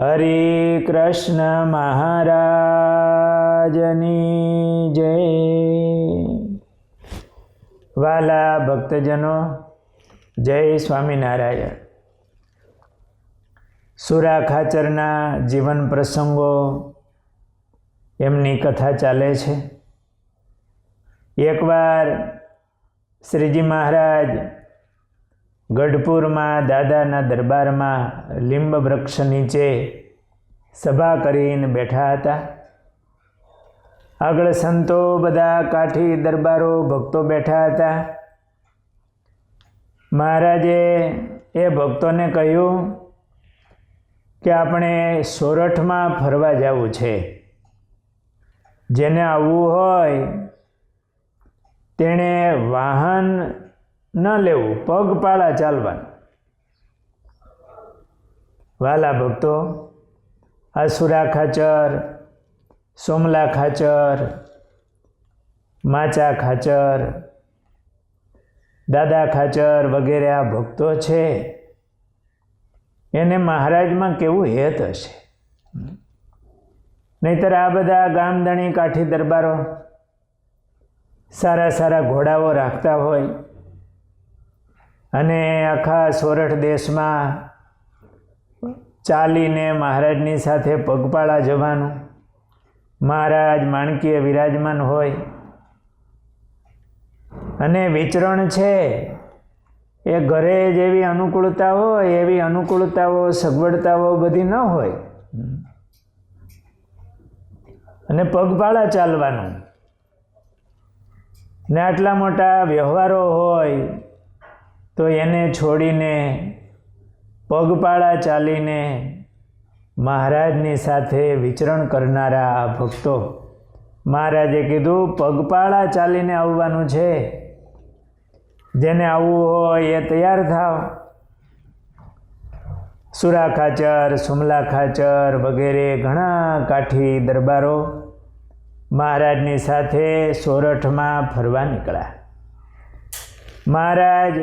હરે કૃષ્ણ મહારાજની જય. વાલા ભક્તજનો, જય સ્વામિનારાયણ. સુરા ખાચરના જીવન પ્રસંગો એમની કથા ચાલે છે. એકવાર શ્રીજી મહારાજ ગઢપુરમાં દાદાના દરબારમાં લીંબ વૃક્ષ નીચે સભા કરીને બેઠા હતા. આગળ સંતો બધા કાઠી દરબારો ભક્તો બેઠા હતા. મહારાજે એ ભક્તોને કહ્યું કે આપણે સોરઠમાં ફરવા જવું છે. જેને આવવું હોય તેણે વાહન ન લેવું, પગપાળા ચાલવાનું. વાલા ભક્તો આસુરા ખાચર, સોમલા ખાચર, માચા ખાચર, દાદા ખાચર વગેરે આ ભક્તો છે. એને મહારાજમાં કેવું હેત હશે? નહીતર આ બધા ગામદણી કાઠી દરબારો સારા સારા ઘોડાઓ રાખતા હોય અને આખા સોરઠ દેશમાં ચાલીને મહારાજની સાથે પગપાળા જવાનું. મહારાજ માણકીય વિરાજમાન હોય. અને વિચરણ છે. એ ઘરે જેવી અનુકૂળતા હોય, એવી અનુકૂળતાઓ, સગવડતાઓ બધી ન હોય. અને પગપાળા ચાલવાનું. ને આટલા મોટા વ્યવહારો હોય, તો એને છોડીને પગપાળા ચાલીને મહારાજની સાથે વિચરણ કરનારા આ ભક્તો. મહારાજે કીધું, પગપાળા ચાલીને આવવાનું છે. જેને આવવું હોય એ તૈયાર થાવ. સુરા ખાચર, સુમલા ખાચર વગેરે ઘણા કાઠી દરબારો મહારાજની સાથે સોરઠમાં ફરવા નીકળ્યા. મહારાજ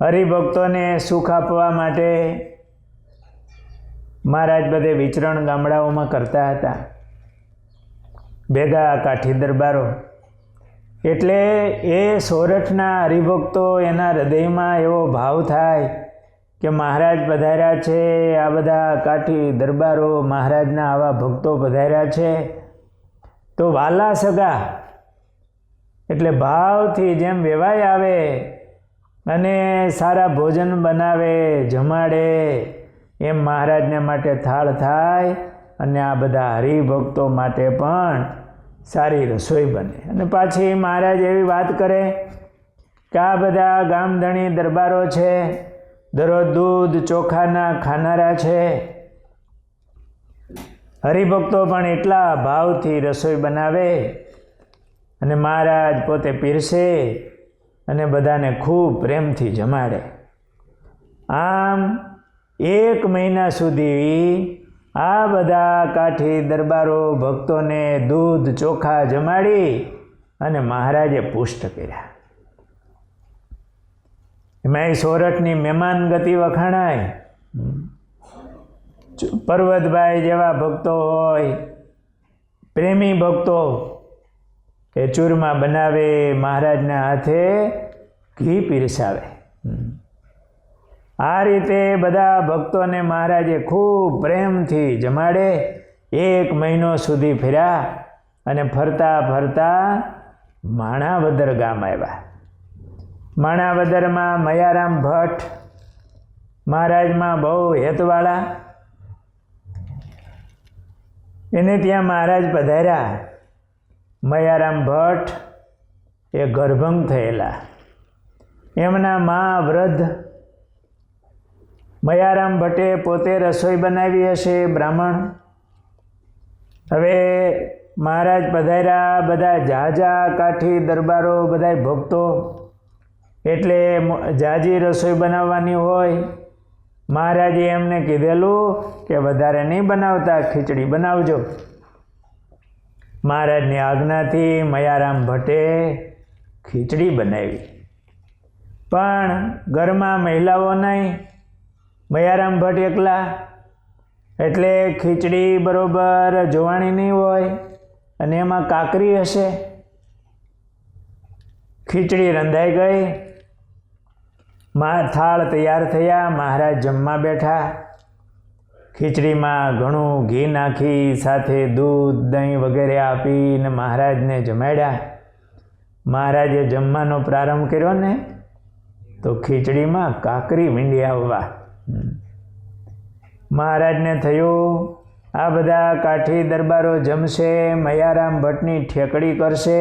હરિભક્તોને સુખ આપવા માટે મહારાજ બધે વિચરણ ગામડાઓમાં કરતા હતા. ભેગા કાઠી દરબારો. એટલે એ સોરઠના હરિભક્તો એના હૃદયમાં એવો ભાવ થાય કે મહારાજ પધાર્યા છે, આ બધા કાઠી દરબારો મહારાજના આવા ભક્તો પધાર્યા છે. તો વાલા સગા, એટલે ભાવથી જેમ વેવાય આવે અને સારા ભોજન બનાવે, જમાડે. એમ મહારાજને માટે થાળ થાય અને આ બધા હરિભક્તો માટે પણ સારી રસોઈ બને. અને પાછી મહારાજ એવી વાત કરે કે આ બધા ગામધણી દરબારો છે, દરરોજ દૂધ ચોખાના ખાનારા છે. હરિભક્તો પણ એટલા ભાવથી રસોઈ બનાવે અને મહારાજ પોતે પીરસે અને બધાને ખૂબ પ્રેમથી જમાડે. આમ એક મહિના સુધી આ બધા કાઠી દરબારો ભક્તોને દૂધ ચોખા જમાડી અને મહારાજે પુષ્ટ કર્યા. એમાં સોરઠની મહેમાન ગતિ વખાણાય. પર્વતભાઈ જેવા ભક્તો હોય, પ્રેમી ભક્તો કે ચૂરમા બનાવે મહારાજના હાથે ઘી પીરસાવે. આ રીતે બધા ભક્તોને મહારાજે ખૂબ પ્રેમથી જમાડે. એક મહિનો સુધી ફર્યા અને ફરતા ફરતા માણાવદર ગામ આવ્યા. માણાવદરમાં મયારામ ભટ્ટ મહારાજમાં બહુ હેતવાળા. એને ત્યાં મહારાજ પધાર્યા. મયારામ ભટ્ટ એ ગર્ભંગ થયેલા. એમના મા વૃદ્ધ મયારામ ભટ્ટે પોતે રસોઈ બનાવી હશે, બ્રાહ્મણ. હવે મહારાજ પધાર્યા, બધા જાજા કાઠી દરબારો બધાય ભક્તો. એટલે ઝાઝી રસોઈ બનાવવાની હોય, મહારાજે એમને કીધેલું કે વધારે નહીં બનાવતા, ખીચડી બનાવજો. મહારાજની આજ્ઞાથી મયારામ ભટ્ટે ખીચડી બનાવી. પણ ઘરમાં મહિલાઓ નહીં. ભૈયારામ ભટ્ટ એકલા. એટલે ખીચડી બરોબર જોવાણી નહીં હોય અને એમાં કાકરી હશે. ખીચડી રંધાઈ ગઈ. મા થાળ તૈયાર થયા, મહારાજ જમવા બેઠા. ખીચડીમાં ઘણું ઘી નાખી, સાથે દૂધ, દહીં વગેરે આપીને મહારાજને જમાડ્યા. મહારાજે જમવાનો પ્રારંભ કર્યો ને તો ખીચડીમાં કાકરી મીંડી આવવા. મહારાજને થયું, આ બધા કાઠી દરબારો જમશે, મયારામ ભટ્ટની ઠેકડી કરશે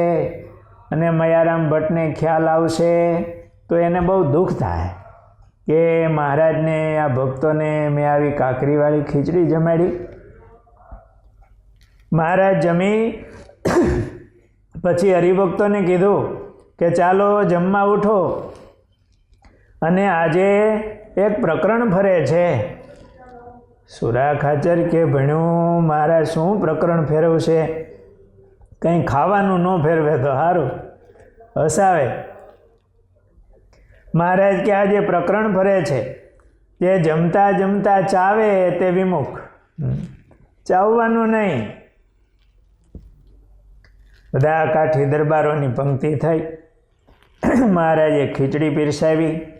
અને મયારામ ભટ્ટને ખ્યાલ આવશે તો એને બહુ દુઃખ થાય કે મહારાજને, આ ભક્તોને મેં આવી કાકરીવાળી ખીચડી જમાડી. મહારાજ જમી, પછી હરિભક્તોને કીધું કે ચાલો જમવા ઉઠો. અને આજે એક પ્રકરણ ફરે છે. સુરા ખાચર કે ભણ્યું, મારા શું પ્રકરણ ફેરવશે? કંઈ ખાવાનું ન ફેરવે તો સારું હસાવે. મહારાજ કે આજે પ્રકરણ ફરે છે, તે જમતા જમતા ચાવે તે વિમુખ. ચાવવાનું નહીં. બધા કાઠી દરબારોની પંક્તિ થઈ. મહારાજે ખીચડી પીરસાવી.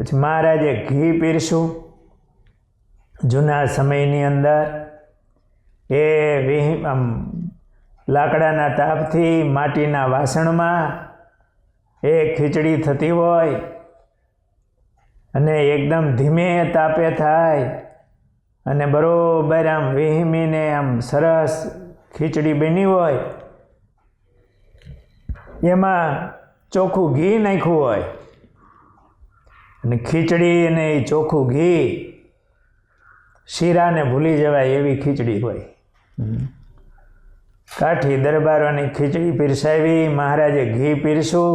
પછી મહારાજે ઘી પીરશું જૂના સમયની અંદર એ વિહ, આમ, લાકડાના તાપથી માટીના વાસણમાં એ ખીચડી થતી હોય અને એકદમ ધીમે તાપે થાય અને બરાબર આમ વિહીમીને આમ સરસ ખીચડી બની હોય, એમાં ચોખ્ખું ઘી નાખ્યું હોય. અને ખીચડી અને એ ચોખ્ખું ઘી શીરાને ભૂલી જવાય એવી ખીચડી હોય. કાઠી દરબારોની ખીચડી પીરસાવી મહારાજે ઘી પીરસું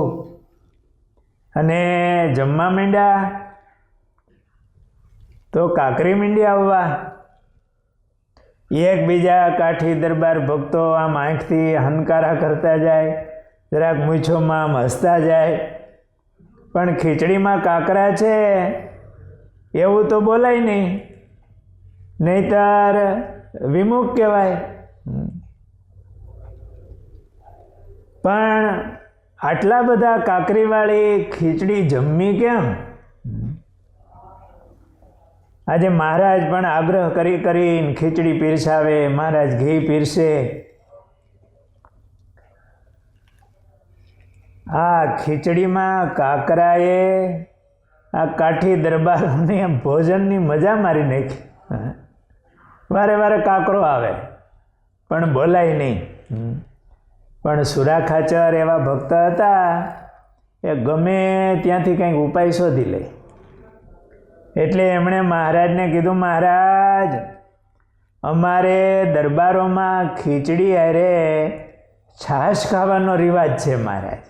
અને જમવા માંડ્યા તો કાકરી મીંડી આવવા. એકબીજા કાઠી દરબાર ભક્તો આમ આંખથી હનકારા કરતા જાય જરાક મૂછોમાં આમ હસતા જાય. પણ ખીચડીમાં કાકરા છે? એવું તો બોલાય નહીં. નહીતર વિમુખ કહેવાય. પણ આટલા બધા કાકરીવાળી ખીચડી જમવી કેમ? આજે મહારાજ પણ આગ્રહ કરી કરીને ખીચડી પીરસાવે, મહારાજ ઘી પીરસે. આ ખીચડીમાં કાકરાએ આ કાઠી દરબારોને ભોજનની મજા મારી નાખી હા. વારે વારે કાકરો આવે, પણ બોલાય નહીં. પણ સુરા ખાચર એવા ભક્ત હતા એ ગમે ત્યાંથી કંઈક ઉપાય શોધી લે એટલે એમણે મહારાજને કીધું, મહારાજ, અમારે દરબારોમાં ખીચડી અરે છાશ ખાવાનો રિવાજ છે, મહારાજ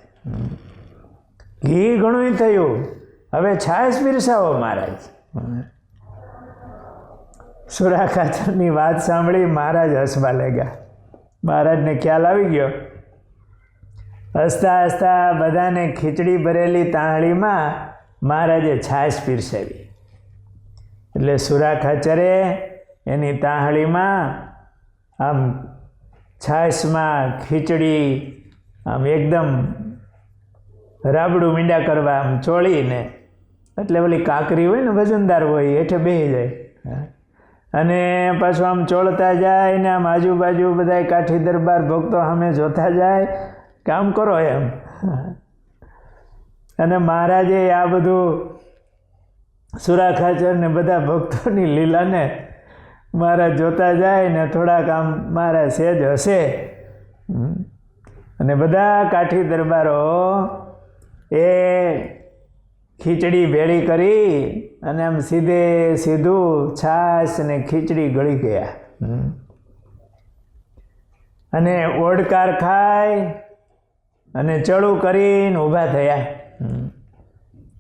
ઘી ઘણું થયું. હવે છાશ પીરસાવો મહારાજ. સુરા ખાચરની વાત સાંભળી મહારાજ હસવા લાગ્યા. મહારાજને ખ્યાલ આવી ગયો. હસતા હસતા બધાને ખીચડી ભરેલી તાંહળીમાં મહારાજે છાશ પીરસાવી એટલે સુરા ખાચરે એની તાહળીમાં આમ છાશમાં ખીચડી આમ એકદમ રાબડું મીંડા કરવા આમ ચોળીને. એટલે ઓલી કાકરી હોય ને વજનદાર હોય, હેઠે બેસી જાય. અને પાછું આમ ચોળતા જાય ને આમ આજુબાજુ બધા કાઠી દરબાર ભક્તો સામે જોતા જાય. કામ કરો એમ. અને મહારાજે આ બધું સુરાખાચર ને બધા ભક્તોની લીલાને મહારાજ જોતા જાય ને થોડાક આમ મારા સેજ હશે. અને બધા કાઠી દરબારો એ ખીચડી ભેળી કરી અને આમ સીધે સીધું છાશ ને ખીચડી ગળી ગયા. અને ઓડકાર ખાય અને ચડું કરીને ઊભા થયા.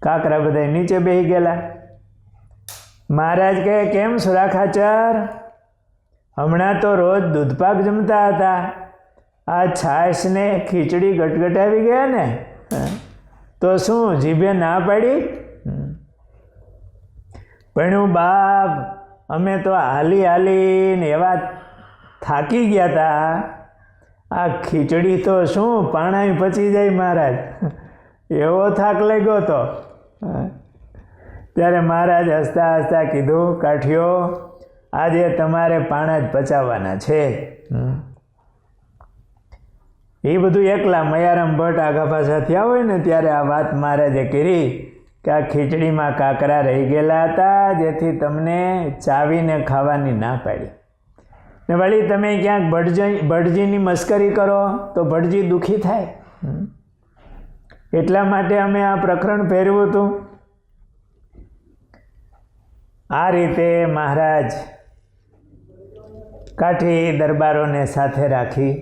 કાકરા બધા નીચે બેસી ગયેલા. મહારાજ કહે, કેમ સુરાખાચર? હમણાં તો રોજ દૂધપાક જમતા હતા. આ છાશને ખીચડી ગટગટાવી ગયા ને. હા. તો શું, જીભે ના પાડી? ભણ્યું બાપ, અમે તો હાલી હાલીને એવા થાકી ગયા હતા આ ખીચડી તો શું, પાણાય પચી જાય મહારાજ. એવો થાક લાગ્યો તો. ત્યારે મહારાજ હસતા હસતા કીધું, કાઠિયો, આજે તમારે પાણા જ પચાવવાના છે. એ બધું એકલા મયારામ ભટ્ટ આગા પાછા થયા હોય ને ત્યારે આ વાત મહારાજે કરી કે આ ખીચડીમાં કાકરા રહી ગયેલા હતા, જેથી તમને ચાવીને ખાવાની ના પાડી. ને વળી તમે ક્યાંક ભટજી, ભટજીની મસ્કરી કરો તો ભટજી દુઃખી થાય. એટલા માટે અમે આ પ્રકરણ પહેર્યું હતું. આ રીતે મહારાજ કાઠી દરબારોને સાથે રાખી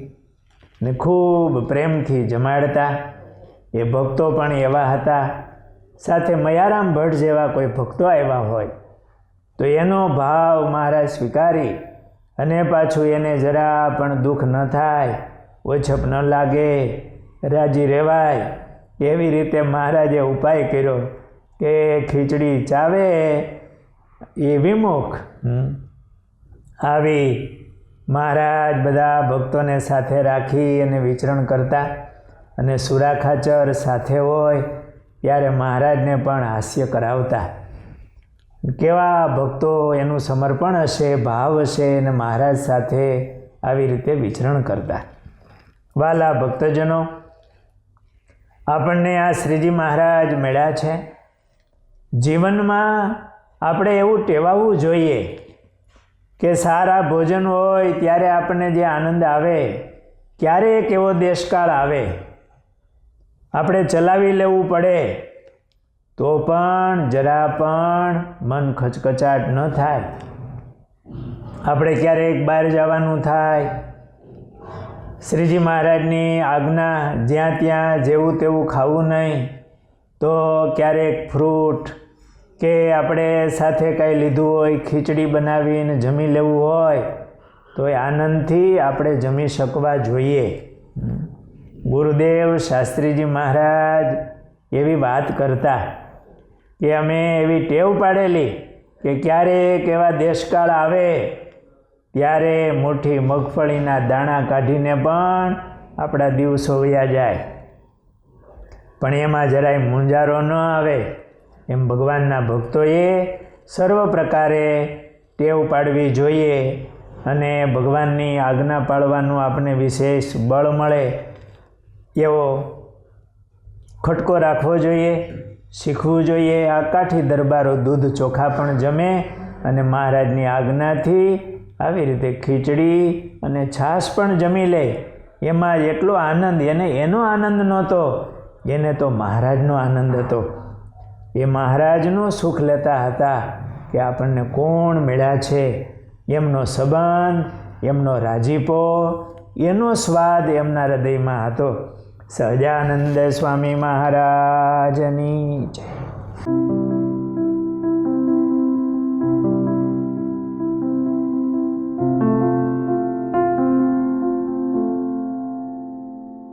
ને ખૂબ પ્રેમથી જમાડતા એ ભક્તો પણ એવા હતા સાથે મયારામ ભટ્ટ જેવા કોઈ ભક્તો આવ્યા હોય, તો એનો ભાવ મહારાજ સ્વીકારી અને પાછું એને જરા પણ દુઃખ ન થાય, ઓછપ ન લાગે, રાજી રહેવાય એવી રીતે મહારાજે ઉપાય કર્યો કે ખીચડી ચાવે એ વિમુખ. આવી મહારાજ બધા ભક્તોને સાથે રાખી અને વિચરણ કરતા અને સુરાખાચર સાથે હોય ત્યારે મહારાજને પણ હાસ્ય કરાવતા. કેવા ભક્તો એનું સમર્પણ હશે, ભાવ હશે અને મહારાજ સાથે આવી રીતે વિચરણ કરતા. વાલા ભક્તજનો, આપણને આ શ્રીજી મહારાજ મળ્યા છે. જીવનમાં આપણે એવું ટેવાવું જોઈએ કે સારા ભોજન હોય ત્યારે આપણને જે આનંદ આવે ક્યારેક એવો દેશકાળ આવે? આપણે ચલાવી લેવું પડે. તો પણ જરા પણ મન ખચકચાટ ન થાય. આપણે ક્યારેક બહાર જવાનું થાય. શ્રીજી મહારાજની આજ્ઞા જ્યાં ત્યાં જેવું તેવું ખાવું નહીં, તો ક્યારેક ફ્રૂટ કે આપણે સાથે કાંઈ લીધું હોય, ખીચડી બનાવીને જમી લેવું હોય, તો એ આનંદથી આપણે જમી શકવા જોઈએ. ગુરુદેવ શાસ્ત્રીજી મહારાજ એવી વાત કરતા કે અમે એવી ટેવ પાડેલી કે ક્યારેક એવા દેશકાળ આવે ત્યારે મોટી મગફળીના દાણા કાઢીને પણ આપણા દિવસો વયા જાય. પણ એમાં જરાય મૂંઝારો ન આવે. એમ ભગવાનના ભક્તોએ સર્વ પ્રકારે ટેવ પાડવી જોઈએ અને ભગવાનની આજ્ઞા પાળવાનું આપણને વિશેષ બળ મળે એવો ખટકો રાખવો જોઈએ, શીખવું જોઈએ. આ કાઠી દરબારો દૂધ ચોખા પણ જમે અને મહારાજની આજ્ઞાથી આવી રીતે ખીચડી અને છાશ પણ જમી લે. એમાં એટલો આનંદ, એને એનો આનંદ નહોતો, એને તો મહારાજનો આનંદ હતો. એ મહારાજનું સુખ લેતા હતા કે આપણને કોણ મળ્યા છે? એમનો સંબંધ, એમનો રાજીપો, એનો સ્વાદ એમના હૃદયમાં હતો. સહજાનંદ સ્વામી મહારાજની જય.